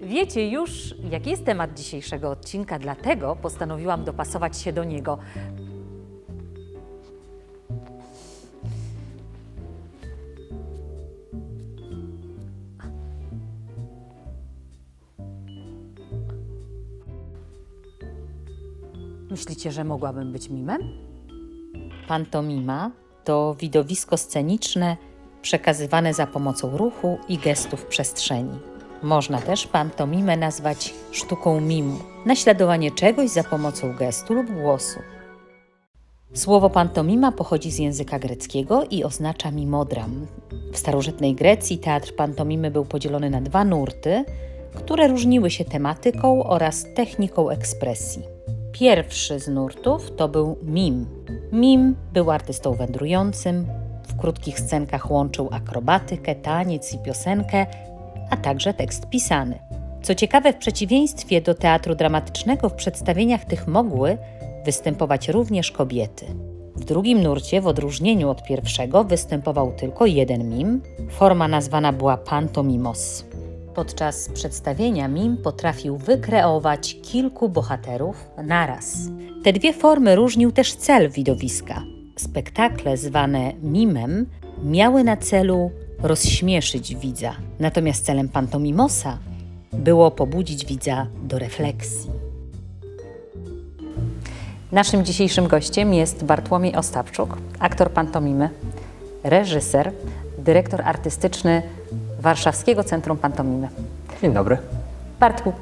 Wiecie już, jaki jest temat dzisiejszego odcinka, dlatego postanowiłam dopasować się do niego. Myślicie, że mogłabym być mimem? Pantomima to widowisko sceniczne przekazywane za pomocą ruchu i gestów przestrzeni. Można też pantomimę nazwać sztuką mimu, naśladowanie czegoś za pomocą gestu lub głosu. Słowo pantomima pochodzi z języka greckiego i oznacza mimodram. W starożytnej Grecji teatr pantomimy był podzielony na dwa nurty, które różniły się tematyką oraz techniką ekspresji. Pierwszy z nurtów to był mim. Mim był artystą wędrującym, w krótkich scenkach łączył akrobatykę, taniec i piosenkę, a także tekst pisany. Co ciekawe, w przeciwieństwie do teatru dramatycznego, w przedstawieniach tych mogły występować również kobiety. W drugim nurcie, w odróżnieniu od pierwszego, występował tylko jeden mim. Forma nazwana była pantomimos. Podczas przedstawienia mim potrafił wykreować kilku bohaterów naraz. Te dwie formy różnił też cel widowiska. Spektakle zwane mimem miały na celu rozśmieszyć widza, natomiast celem pantomimosa było pobudzić widza do refleksji. Naszym dzisiejszym gościem jest Bartłomiej Ostapczuk, aktor pantomimy, reżyser, dyrektor artystyczny Warszawskiego Centrum Pantomimy. Dzień dobry. Bartku,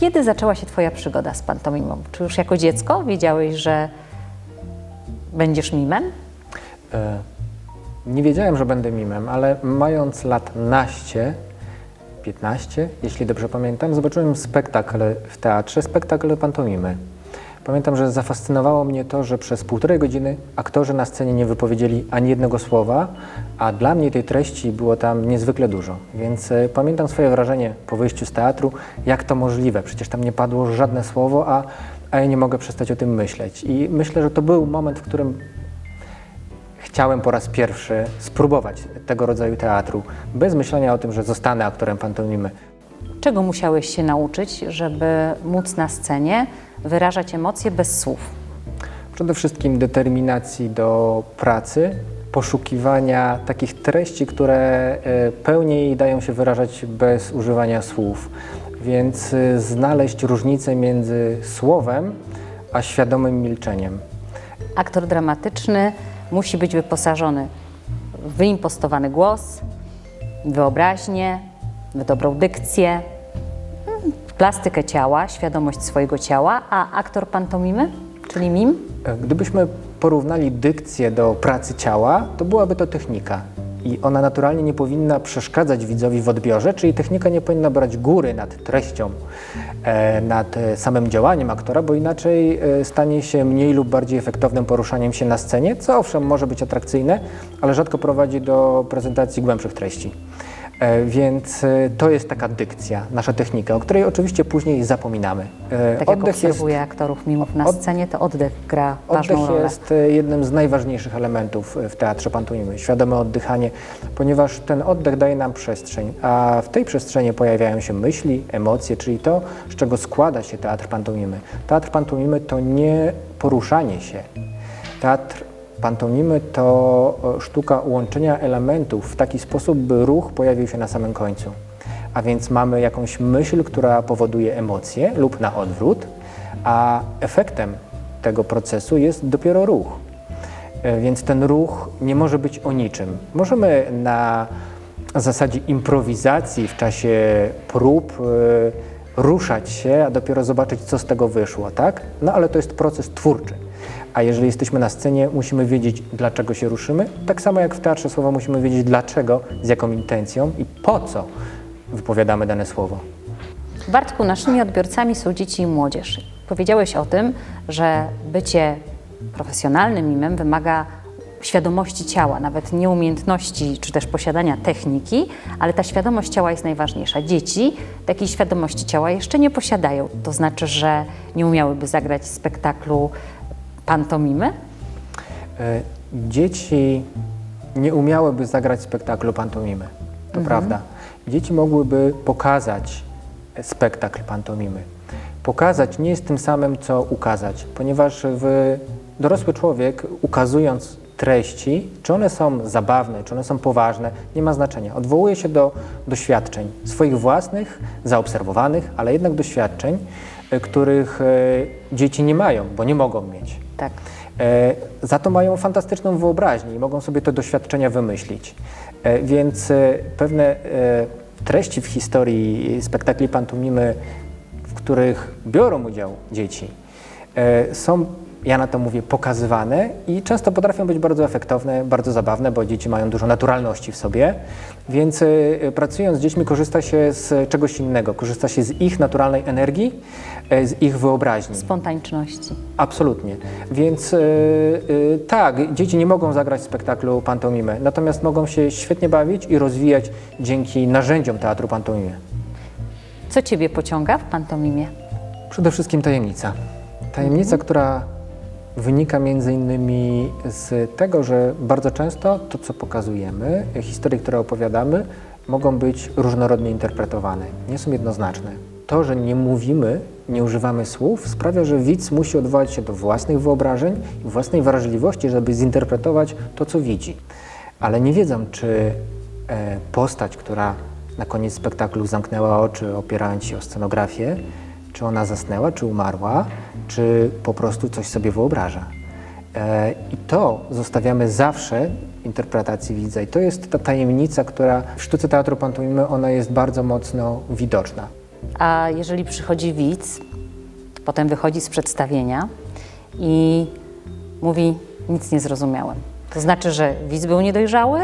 kiedy zaczęła się Twoja przygoda z pantomimą? Czy już jako dziecko wiedziałeś, że będziesz mimem? E, nie wiedziałem, że będę mimem, ale mając lat naście, 15, jeśli dobrze pamiętam, zobaczyłem spektakl w teatrze, spektakl pantomimy. Pamiętam, że zafascynowało mnie to, że przez półtorej godziny aktorzy na scenie nie wypowiedzieli ani jednego słowa, a dla mnie tej treści było tam niezwykle dużo. Więc e, pamiętam swoje wrażenie po wyjściu z teatru, jak to możliwe. Przecież tam nie padło żadne słowo, a, a ja nie mogę przestać o tym myśleć. I myślę, że to był moment, w którym chciałem po raz pierwszy spróbować tego rodzaju teatru, bez myślenia o tym, że zostanę aktorem pantomimy. Czego musiałeś się nauczyć, żeby móc na scenie wyrażać emocje bez słów? Przede wszystkim determinacji do pracy, poszukiwania takich treści, które e, pełniej dają się wyrażać bez używania słów. Więc e, znaleźć różnicę między słowem a świadomym milczeniem. Aktor dramatyczny musi być wyposażony w wyimpostowany głos, wyobraźnię, w dobrą dykcję, w plastykę ciała, świadomość swojego ciała, a aktor pantomimy, czyli mim, E, Gdybyśmy porównali dykcję do pracy ciała, to byłaby to technika. I ona naturalnie nie powinna przeszkadzać widzowi w odbiorze, czyli technika nie powinna brać góry nad treścią, e, nad e, samym działaniem aktora, bo inaczej e, stanie się mniej lub bardziej efektownym poruszaniem się na scenie, co owszem może być atrakcyjne, ale rzadko prowadzi do prezentacji głębszych treści. E, Więc e, to jest taka dykcja, nasza technika, o której oczywiście później zapominamy. E, tak jak obserwuję aktorów mimów na scenie, to oddech gra ważną Oddech rolę. jest jednym z najważniejszych elementów w teatrze pantomimy, świadome oddychanie, ponieważ ten oddech daje nam przestrzeń, a w tej przestrzeni pojawiają się myśli, emocje, czyli to, z czego składa się teatr pantomimy. Teatr pantomimy to nie poruszanie się. Teatr pantomimy to e, sztuka łączenia elementów w taki sposób, by ruch pojawił się na samym końcu. A więc mamy jakąś myśl, która powoduje emocje lub na odwrót, a efektem tego procesu jest dopiero ruch. E, Więc ten ruch nie może być o niczym. Możemy na zasadzie improwizacji w czasie prób e, ruszać się, a dopiero zobaczyć, co z tego wyszło, tak? No ale to jest proces twórczy. A jeżeli jesteśmy na scenie, musimy wiedzieć, dlaczego się ruszymy. Tak samo jak w teatrze słowa musimy wiedzieć, dlaczego, z jaką intencją i po co wypowiadamy dane słowo. Bartku, naszymi odbiorcami są dzieci i młodzież. Powiedziałeś o tym, że bycie profesjonalnym mimem wymaga świadomości ciała, nawet nie umiejętności czy też posiadania techniki, ale ta świadomość ciała jest najważniejsza. Dzieci takiej świadomości ciała jeszcze nie posiadają. To znaczy, że nie umiałyby zagrać spektaklu pantomimy? E, Dzieci nie umiałyby zagrać spektaklu pantomimy, to prawda. Dzieci mogłyby pokazać spektakl pantomimy. Pokazać nie jest tym samym, co ukazać, ponieważ w dorosły człowiek, ukazując treści, czy one są zabawne, czy one są poważne, nie ma znaczenia. Odwołuje się do doświadczeń swoich własnych, zaobserwowanych, ale jednak doświadczeń, e, których e, dzieci nie mają, bo nie mogą mieć. Tak. E, Za to mają fantastyczną wyobraźnię i mogą sobie te doświadczenia wymyślić. E, Więc e, pewne treści w historii spektakli pantomimy, w których biorą udział dzieci, są, ja na to mówię, pokazywane i często potrafią być bardzo efektowne, bardzo zabawne, bo dzieci mają dużo naturalności w sobie. Więc e, pracując z dziećmi korzysta się z czegoś innego, korzysta się z ich naturalnej energii, e, z ich wyobraźni. Spontaniczności. Absolutnie. Więc y, y, tak, dzieci nie mogą zagrać w spektaklu pantomimy, natomiast mogą się świetnie bawić i rozwijać dzięki narzędziom teatru pantomimy. Co Ciebie pociąga w pantomimie? Przede wszystkim tajemnica. Tajemnica, która wynika innymi z tego, że bardzo często to, co pokazujemy, historie, które opowiadamy, mogą być różnorodnie interpretowane, nie są jednoznaczne. To, że nie mówimy, nie używamy słów, sprawia, że widz musi odwołać się do własnych wyobrażeń i własnej wrażliwości, żeby zinterpretować to, co widzi. Ale nie wiedzą, czy e, postać, która na koniec spektaklu zamknęła oczy, opierając się o scenografię, czy ona zasnęła, czy umarła, czy po prostu coś sobie wyobraża. E, I to zostawiamy zawsze interpretacji widza. I to jest ta tajemnica, która w sztuce teatru pantomimy ona jest bardzo mocno widoczna. A jeżeli przychodzi widz, potem wychodzi z przedstawienia i mówi: Nic nie zrozumiałem. To znaczy, że widz był niedojrzały,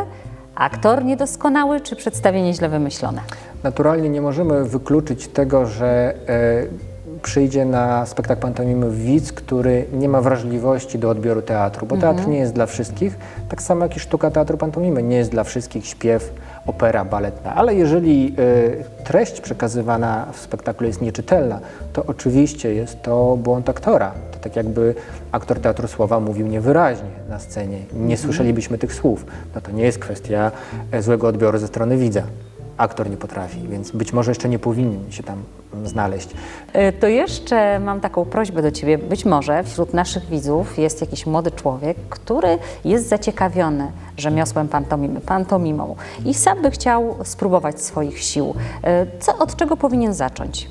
aktor niedoskonały, czy przedstawienie źle wymyślone? Naturalnie nie możemy wykluczyć tego, że e, przyjdzie na spektakl pantomimy widz, który nie ma wrażliwości do odbioru teatru, bo teatr nie jest dla wszystkich, tak samo jak i sztuka teatru pantomimy nie jest dla wszystkich śpiew, opera baletna. Ale jeżeli e, treść przekazywana w spektaklu jest nieczytelna, to oczywiście jest to błąd aktora. Tak jakby aktor teatru słowa mówił niewyraźnie na scenie. Nie słyszelibyśmy tych słów. No to nie jest kwestia e, złego odbioru ze strony widza aktor nie potrafi, więc być może jeszcze nie powinien się tam mm, znaleźć. E, To jeszcze mam taką prośbę do Ciebie. Być może wśród naszych widzów jest jakiś młody człowiek, który jest zaciekawiony rzemiosłem pantomimy, pantomimą i sam by chciał spróbować swoich sił. E, Co, od czego powinien zacząć?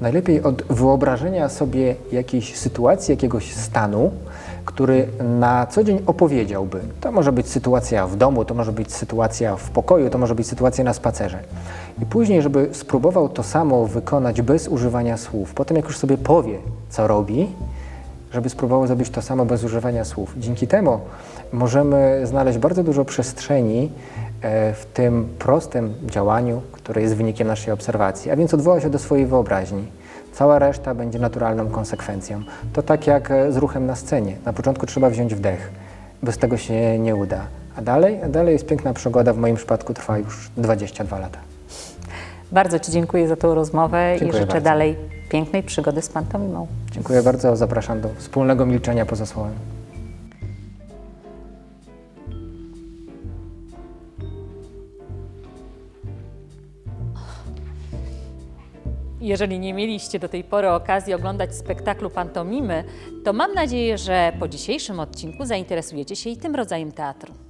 Najlepiej od wyobrażenia sobie jakiejś sytuacji, jakiegoś stanu, który na co dzień opowiedziałby. To może być sytuacja w domu, to może być sytuacja w pokoju, to może być sytuacja na spacerze. I później, żeby spróbował to samo wykonać bez używania słów. Potem, jak już sobie powie, co robi, żeby spróbował zrobić to samo bez używania słów. Dzięki temu możemy znaleźć bardzo dużo przestrzeni e, w tym prostym działaniu, które jest wynikiem naszej obserwacji, a więc odwoła się do swojej wyobraźni. Cała reszta będzie naturalną konsekwencją. To tak jak e, z ruchem na scenie. Na początku trzeba wziąć wdech. Bez tego się nie uda. A dalej, a dalej jest piękna przygoda. W moim przypadku trwa już 22 lata. Bardzo Ci dziękuję za tą rozmowę i Dziękuję życzę bardzo. dalej pięknej przygody z pantomimą. Dziękuję bardzo. Zapraszam do wspólnego milczenia poza słowem. Jeżeli nie mieliście do tej pory okazji oglądać spektaklu pantomimy, to mam nadzieję, że po dzisiejszym odcinku zainteresujecie się i tym rodzajem teatru.